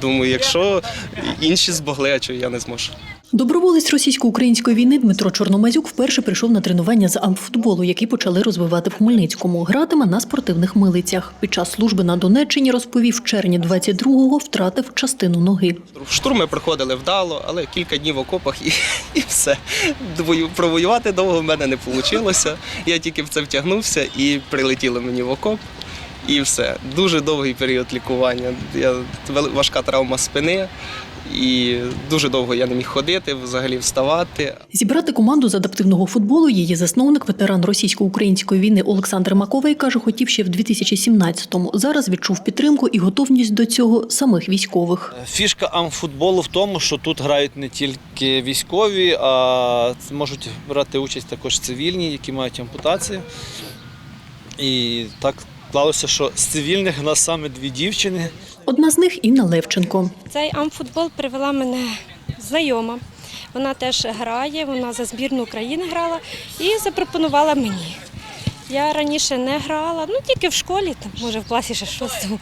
Думаю, якщо інші змогли, а чого я не зможу. Доброволець російсько-української війни Дмитро Чорномазюк вперше прийшов на тренування з амфутболу, які почали розвивати в Хмельницькому. Гратиме на спортивних милицях. Під час служби на Донеччині розповів, в червні 22-го втратив частину ноги. Штурми проходили вдало, але кілька днів в окопах і, і все. Двою- Провоювати довго в мене не вийшло. Я тільки в це втягнувся і прилетіло мені в окоп. І все. Дуже довгий період лікування. Я, вели- важка травма спини, і дуже довго я не міг ходити, взагалі вставати. Зібрати команду з адаптивного футболу її засновник, ветеран російсько-української війни Олександр Маковей каже, хотів ще в 2017-му. Зараз відчув підтримку і готовність до цього самих військових. Фішка амфутболу в тому, що тут грають не тільки військові, а можуть брати участь також цивільні, які мають ампутацію. І так склалося, що з цивільних у нас саме дві дівчини. Одна з них Інна Левченко. Цей амфутбол привела мене знайома. Вона теж грає, вона за збірну України грала і запропонувала мені. Я раніше не грала, ну тільки в школі, там, може в класі ще шостому.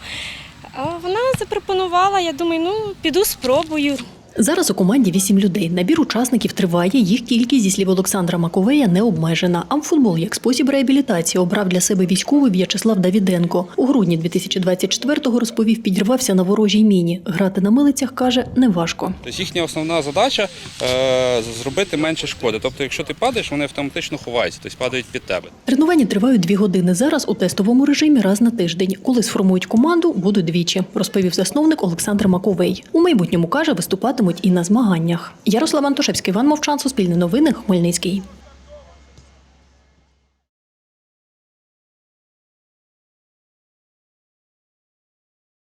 А вона запропонувала, я думаю, ну піду спробую. Зараз у команді вісім людей. Набір учасників триває. Їх кількість, зі слів Олександра Маковея, не обмежена. Амфутбол як спосіб реабілітації обрав для себе військовий В'ячеслав Давіденко. У грудні 2024-го розповів, підірвався на ворожій міні. Грати на милицях каже неважко. Тобто їхня основна задача е, зробити менше шкоди. Тобто, якщо ти падаєш, вони автоматично ховаються, тобто падають під тебе. Тренування тривають дві години. Зараз у тестовому режимі раз на тиждень. Коли сформують команду, будуть двічі, розповів засновник Олександр Маковей. У майбутньому каже, виступатимуть і на змаганнях. Ярослав Антошевський, Іван Мовчан, Суспільне новини, Хмельницький.